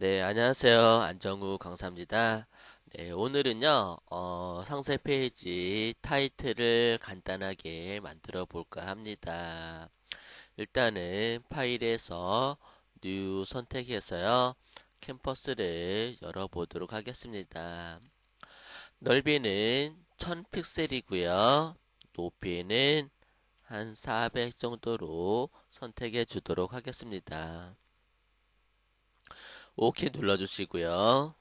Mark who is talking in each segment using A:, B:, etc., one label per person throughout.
A: 네, 안녕하세요. 안정우 강사입니다. 네, 오늘은요, 어, 상세 페이지 타이틀을 간단하게 만들어 볼까 합니다. 일단은 파일에서 뉴 선택해서요, 캠퍼스를 열어보도록 하겠습니다. 넓이는 1000픽셀이고요, 높이는 한 400 정도로 선택해 주도록 하겠습니다. OK 눌러주시고요.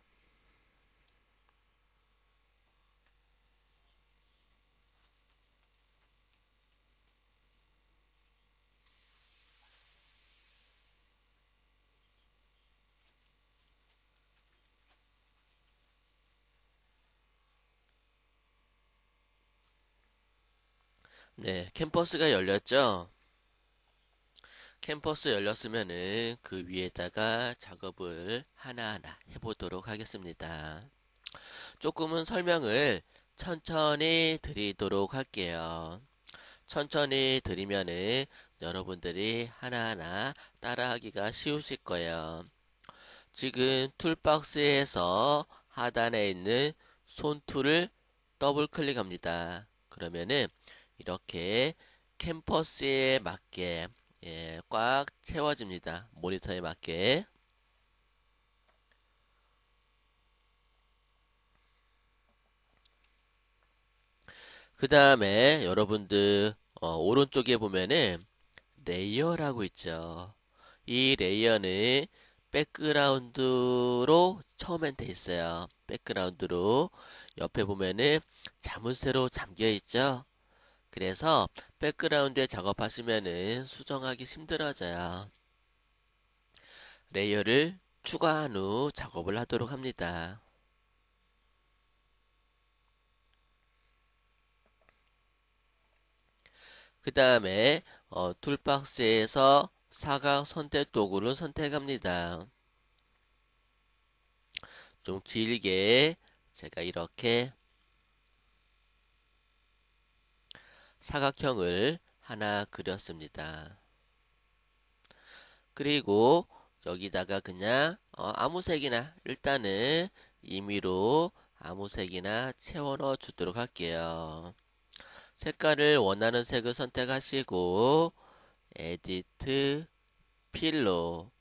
A: 네, 캠퍼스가 열렸죠? 캠퍼스 열렸으면은 그 위에다가 작업을 하나하나 해보도록 하겠습니다. 조금은 설명을 천천히 드리도록 할게요. 천천히 드리면은 여러분들이 하나하나 따라하기가 쉬우실 거예요. 지금 툴박스에서 하단에 있는 손툴을 더블 클릭합니다. 그러면은 이렇게 캠퍼스에 맞게 예, 꽉 채워집니다. 모니터에 맞게. 그 다음에 여러분들 어, 오른쪽에 보면은 레이어라고 있죠. 이 레이어는 백그라운드로 처음엔 돼 있어요. 백그라운드로 옆에 보면은 자물쇠로 잠겨 있죠. 그래서 백그라운드에 작업하시면은 수정하기 힘들어져요. 레이어를 추가한 후 작업을 하도록 합니다. 그 다음에 어, 툴박스에서 사각 선택 도구를 선택합니다. 좀 길게 제가 이렇게 사각형을 하나 그렸습니다. 그리고 여기다가 그냥 어, 아무 색이나 일단은 임의로 아무 색이나 채워 넣어 주도록 할게요. 색깔을 원하는 색을 선택하시고 에디트 필로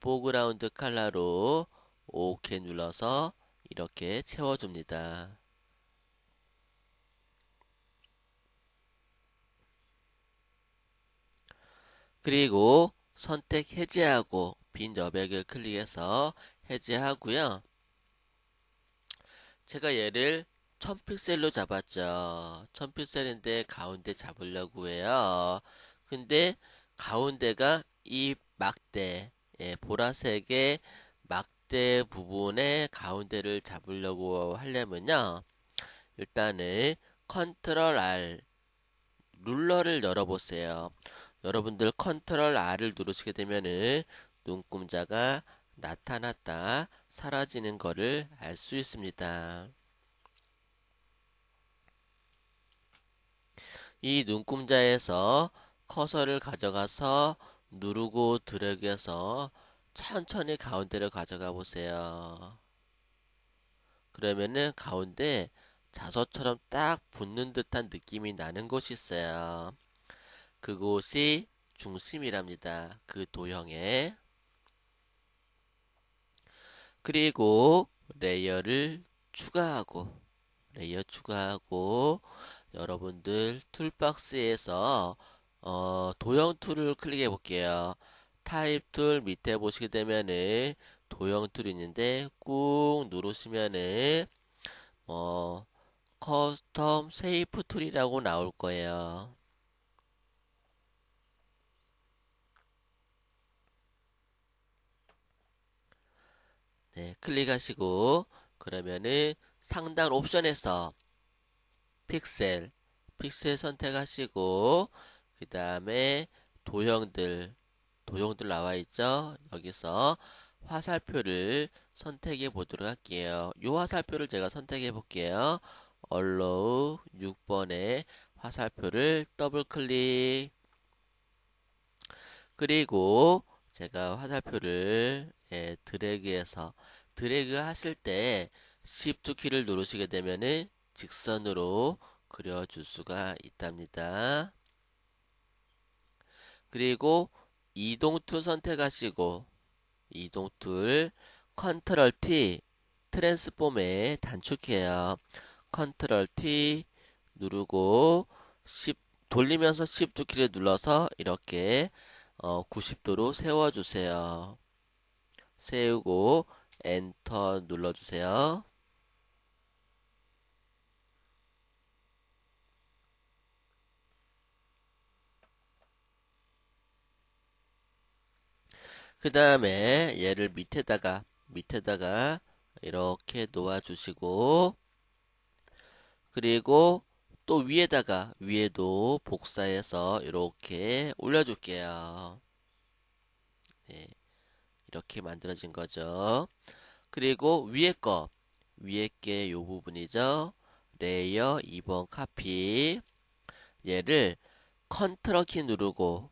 A: 포그라운드 컬러로 OK 눌러서 이렇게 채워줍니다. 그리고 선택 해제하고 빈 여백을 클릭해서 해제하고요. 제가 얘를 1000픽셀로 잡았죠. 1000픽셀인데 가운데 잡으려고 해요. 근데 가운데가 이 막대, 예, 보라색의 막대 부분의 가운데를 잡으려고 하려면요. 일단은 컨트롤 R 룰러를 열어보세요. 여러분들 컨트롤 R을 누르시게 되면은 눈금자가 나타났다 사라지는 것을 알 수 있습니다. 이 눈금자에서 커서를 가져가서 누르고 드래그해서 천천히 가운데로 가져가 보세요. 그러면은 가운데 자석처럼 딱 붙는 듯한 느낌이 나는 곳이 있어요. 그곳이 중심이랍니다. 그 도형에. 그리고 레이어를 추가하고 레이어 추가하고 여러분들 툴박스에서 어, 도형 툴을 클릭해 볼게요. 타입 툴 밑에 보시게 되면은 도형 툴이 있는데 꾹 누르시면은 어, 커스텀 세이프 툴이라고 나올 거예요. 네, 클릭하시고 그러면은 상단 옵션에서 픽셀 픽셀 선택하시고 그 다음에 도형들 도형들 나와 있죠? 여기서 화살표를 선택해 보도록 할게요. 이 화살표를 제가 선택해 볼게요. allow 6번에 화살표를 더블 클릭. 그리고 제가 화살표를 예, 드래그해서 드래그 하실 때 Shift 키를 누르시게 되면은 직선으로 그려줄 수가 있답니다. 그리고 이동 툴 선택하시고 이동 툴 컨트롤 T 트랜스폼에 단축해요. 컨트롤 T 누르고 10 돌리면서 Shift 키를 눌러서 이렇게 어, 90도로 세워주세요. 세우고 엔터 눌러주세요. 그 다음에 얘를 밑에다가 밑에다가 이렇게 놓아주시고 그리고 또 위에다가 위에도 복사해서 이렇게 올려줄게요. 네, 이렇게 만들어진 거죠. 그리고 위에 거 위에 게 요 부분이죠. 레이어 2번 카피 얘를 컨트롤 키 누르고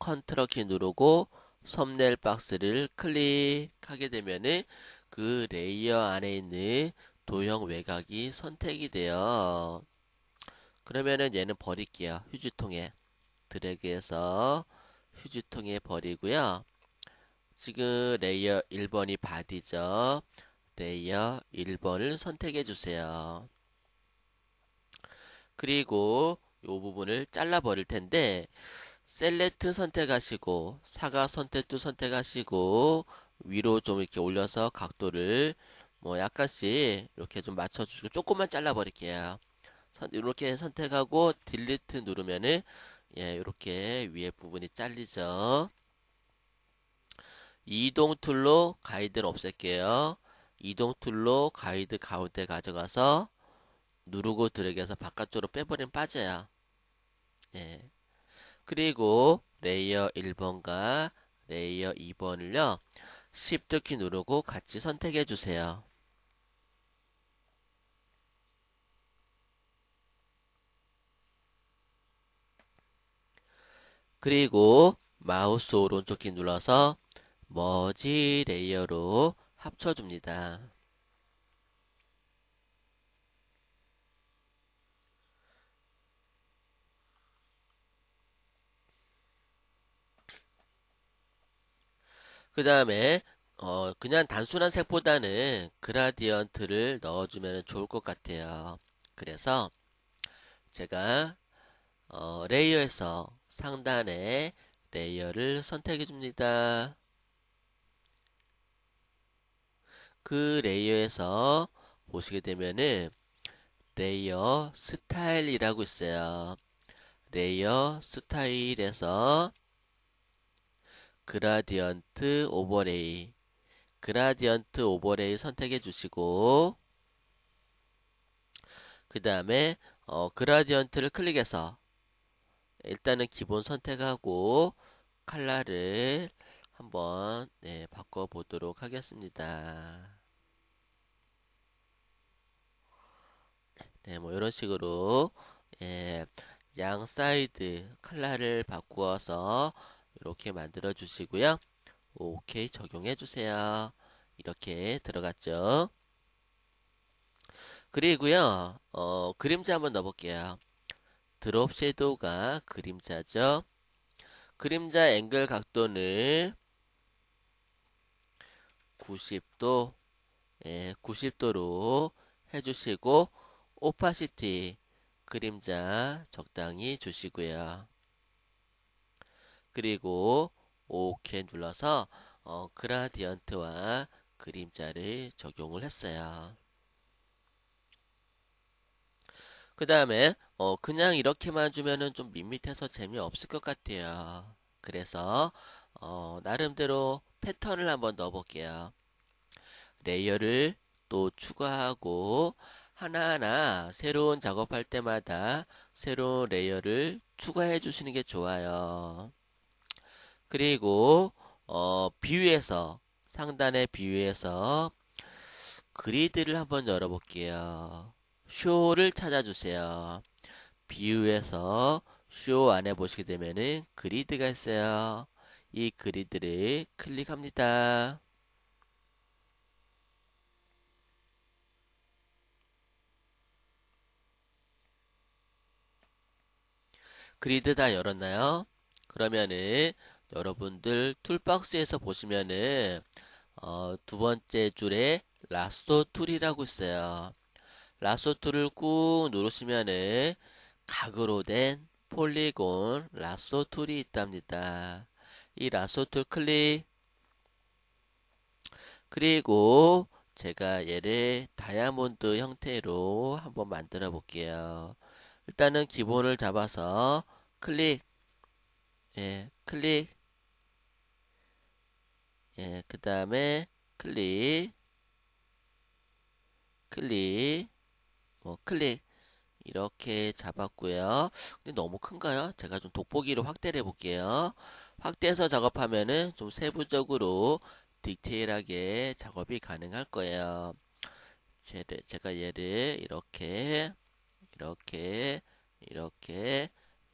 A: 컨트롤 키 누르고 썸네일 박스를 클릭하게 되면은 그 레이어 안에 있는 도형 외곽이 선택이 돼요. 그러면은 얘는 버릴게요. 휴지통에 드래그해서 휴지통에 버리고요. 지금 레이어 1번이 바디죠. 레이어 1번을 선택해 주세요. 그리고 이 부분을 잘라 버릴 텐데 셀렉트 선택하시고 사각 선택도 선택하시고 위로 좀 이렇게 올려서 각도를 뭐 약간씩 이렇게 좀 맞춰주시고 조금만 잘라 버릴게요. 이렇게 선택하고 딜리트 누르면은 예 이렇게 위에 부분이 잘리죠. 이동 툴로 가이드를 없앨게요. 이동 툴로 가이드 가운데 가져가서 누르고 들어가서 바깥쪽으로 빼버리면 빠져요. 예. 그리고 레이어 1번과 레이어 2번을요. Shift 키 누르고 같이 선택해 주세요. 그리고 마우스 오른쪽 키 눌러서 머지 레이어로 합쳐줍니다. 그 다음에 어, 그냥 단순한 색보다는 그라디언트를 넣어주면 좋을 것 같아요. 그래서 제가 어, 레이어에서 상단에 레이어를 선택해 줍니다. 그 레이어에서 보시게 되면은 레이어 스타일이라고 있어요. 레이어 스타일에서 그라디언트 오버레이 그라디언트 오버레이 선택해 주시고 그 다음에 어, 그라디언트를 클릭해서 일단은 기본 선택하고 칼라를 한번 네, 바꿔 보도록 하겠습니다. 네, 뭐 이런 식으로 예, 양 사이드 칼라를 바꾸어서 이렇게 만들어 주시고요. 오케이 적용해 주세요. 이렇게 들어갔죠. 그리고요. 어, 그림자 한번 넣어볼게요. 드롭 섀도우가 그림자죠. 그림자 앵글 각도는 90도, 예, 90도로 해주시고, 오파시티, 그림자 적당히 주시고요. 그리고 OK 눌러서 어, 그라디언트와 그림자를 적용을 했어요. 그 다음에 어, 그냥 이렇게만 주면은 좀 밋밋해서 재미없을 것 같아요. 그래서 어, 나름대로 패턴을 한번 넣어 볼게요. 레이어를 또 추가하고 하나하나 새로운 작업할 때마다 새로운 레이어를 추가해 주시는 게 좋아요. 그리고 어, 비유에서 상단의 비유에서 그리드를 한번 열어볼게요. 쇼를 찾아주세요. 비유에서 쇼 안에 보시게 되면은 그리드가 있어요. 이 그리드를 클릭합니다. 그리드 다 열었나요? 그러면은 여러분들 툴박스에서 보시면은 어, 두 번째 줄에 라스토 툴이라고 있어요. 라스토 툴을 꾹 누르시면은 각으로 된 폴리곤 라스토 툴이 있답니다. 이 라스토 툴 클릭. 그리고 제가 얘를 다이아몬드 형태로 한번 만들어 볼게요. 일단은 기본을 잡아서 클릭. 예, 클릭. 예, 그 다음에 클릭. 클릭 뭐 클릭 이렇게 잡았고요. 근데 너무 큰가요? 제가 좀 돋보기로 확대를 해볼게요. 확대해서 작업하면은 좀 세부적으로 디테일하게 작업이 가능할 거예요. 제가 얘를 이렇게 이렇게 이렇게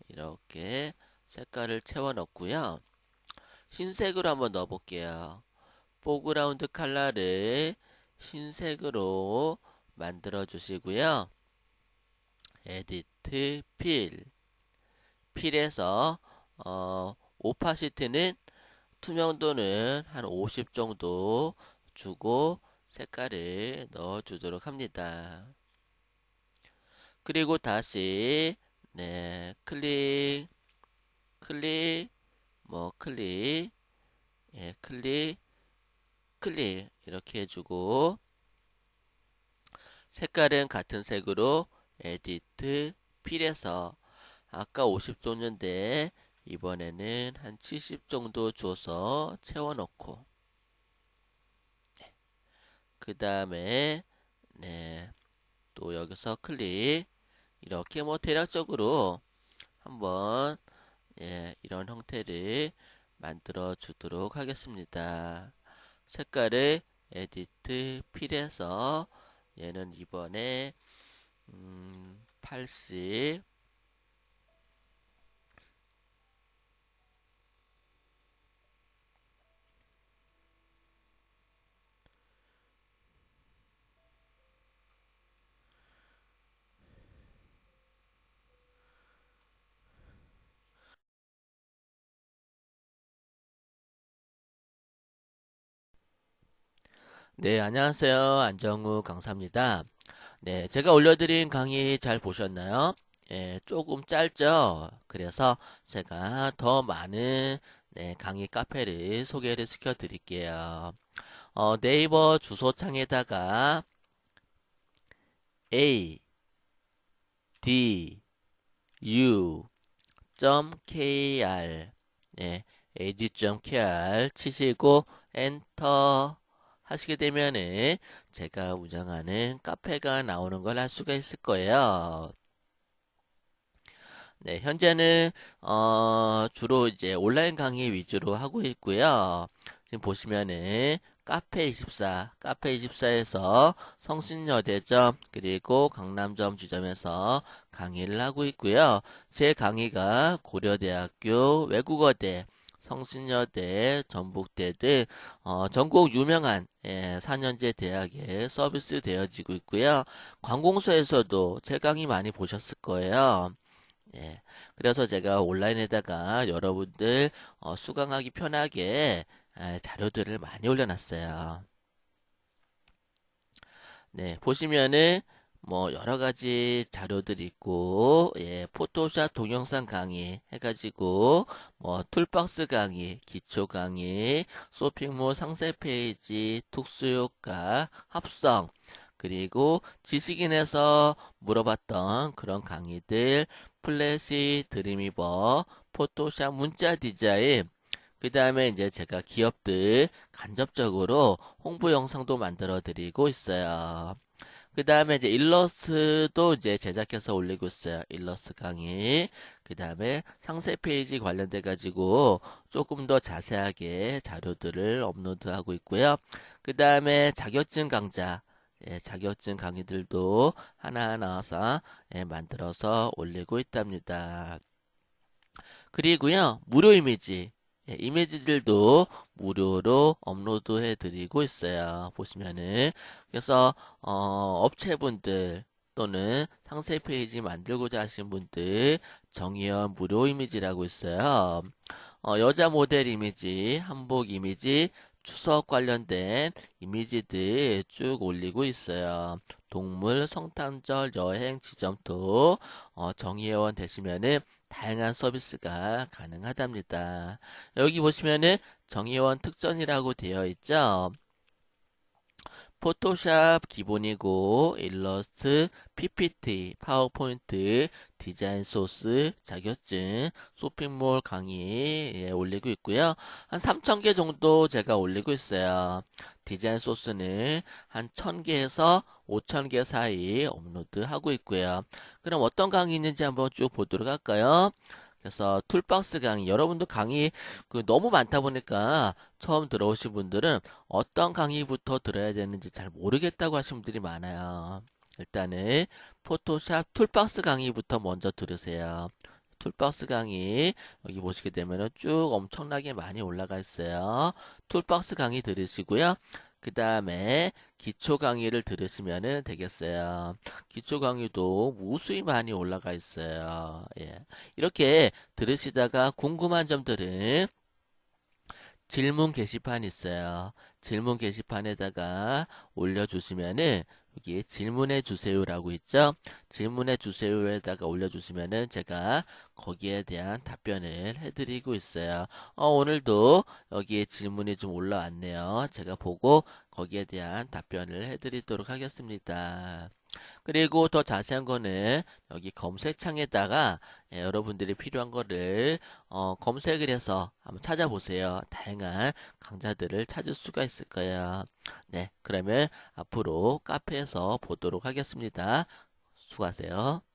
A: 이렇게 색깔을 채워 넣고요. 흰색으로 한번 넣어 볼게요. 포그라운드 컬러를 흰색으로 만들어 주시고요. 에디트 필 필에서 어, 오파시티는 투명도는 한 50 정도 주고 색깔을 넣어 주도록 합니다. 그리고 다시 네 클릭 클릭 뭐 클릭 예 클릭 클릭 이렇게 해주고 색깔은 같은 색으로 에디트 필에서 아까 50 줬는데 이번에는 한 70 정도 줘서 채워 넣고 네. 그 다음에 네. 또 여기서 클릭 이렇게 뭐 대략적으로 한번 예, 이런 형태를 만들어 주도록 하겠습니다. 색깔을 에디트 필에서 얘는 이번에 음, 80 네, 안녕하세요. 안정우 강사입니다. 네, 제가 올려드린 강의 잘 보셨나요? 예, 조금 짧죠? 그래서 제가 더 많은 네, 강의 카페를 소개를 시켜 드릴게요. 어, 네이버 주소창에다가 a d u kr 네, ad.kr 치시고 엔터 하시게 되면은 제가 운영하는 카페가 나오는 걸 알 수가 있을 거예요. 네, 현재는 어, 주로 이제 온라인 강의 위주로 하고 있고요. 지금 보시면은 카페24, 카페24에서 성신여대점 그리고 강남점 지점에서 강의를 하고 있고요. 제 강의가 고려대학교 외국어대 성신여대, 전북대 등 어, 전국 유명한 예, 4년제 대학에 서비스 되어지고 있고요. 관공서에서도 제 강의 많이 보셨을 거예요. 예, 그래서 제가 온라인에다가 여러분들 어, 수강하기 편하게 예, 자료들을 많이 올려놨어요. 네, 보시면은 뭐 여러 가지 자료들이 있고 예, 포토샵 동영상 강의 해가지고 뭐 툴박스 강의, 기초 강의, 쇼핑몰 상세 페이지, 특수효과, 합성 그리고 지식인에서 물어봤던 그런 강의들 플래시, 드림이버, 포토샵 문자 디자인 그 다음에 이제 제가 기업들 간접적으로 홍보 영상도 만들어 드리고 있어요. 그 다음에 이제 일러스트도 이제 제작해서 올리고 있어요. 일러스트 강의. 그 다음에 상세 페이지 관련돼 가지고 조금 더 자세하게 자료들을 업로드하고 있고요. 그 다음에 자격증 강좌. 예, 자격증 강의들도 하나하나 예, 만들어서 올리고 있답니다. 그리고요, 무료 이미지. 예, 이미지들도 무료로 업로드 해 드리고 있어요. 보시면은. 그래서, 어, 업체분들 또는 상세 페이지 만들고자 하신 분들 정의연 무료 이미지라고 있어요. 어, 여자 모델 이미지, 한복 이미지, 추석 관련된 이미지들 쭉 올리고 있어요. 동물, 성탄절, 여행, 지점토, 어, 정의회원 되시면은 다양한 서비스가 가능하답니다. 여기 보시면은 정의원 특전이라고 되어 있죠. 포토샵 기본이고 일러스트, PPT, 파워포인트, 디자인 소스, 자격증, 쇼핑몰 강의 예, 올리고 있고요. 한 3,000개 정도 제가 올리고 있어요. 디자인 소스는 한 1,000개에서 5,000개 사이 업로드 하고 있고요. 그럼 어떤 강의 있는지 한번 쭉 보도록 할까요? 그래서 툴박스 강의 여러분도 강의 그 너무 많다 보니까 처음 들어오신 분들은 어떤 강의부터 들어야 되는지 잘 모르겠다고 하신 분들이 많아요. 일단은 포토샵 툴박스 강의부터 먼저 들으세요. 툴박스 강의 여기 보시게 되면 쭉 엄청나게 많이 올라가 있어요. 툴박스 강의 들으시고요. 그 다음에 기초 강의를 들으시면 되겠어요. 기초 강의도 무수히 많이 올라가 있어요. 예. 이렇게 들으시다가 궁금한 점들은 질문 게시판 있어요. 질문 게시판에다가 올려주시면은 여기 질문해 주세요라고 있죠. 질문해 주세요에다가 올려주시면은 제가 거기에 대한 답변을 해드리고 있어요. 어, 오늘도 여기에 질문이 좀 올라왔네요. 제가 보고 거기에 대한 답변을 해드리도록 하겠습니다. 그리고 더 자세한 거는 여기 검색창에다가 예, 여러분들이 필요한 거를 어, 검색을 해서 한번 찾아보세요. 다양한 강좌들을 찾을 수가 있을 거예요. 네, 그러면 앞으로 카페에서 보도록 하겠습니다. 수고하세요.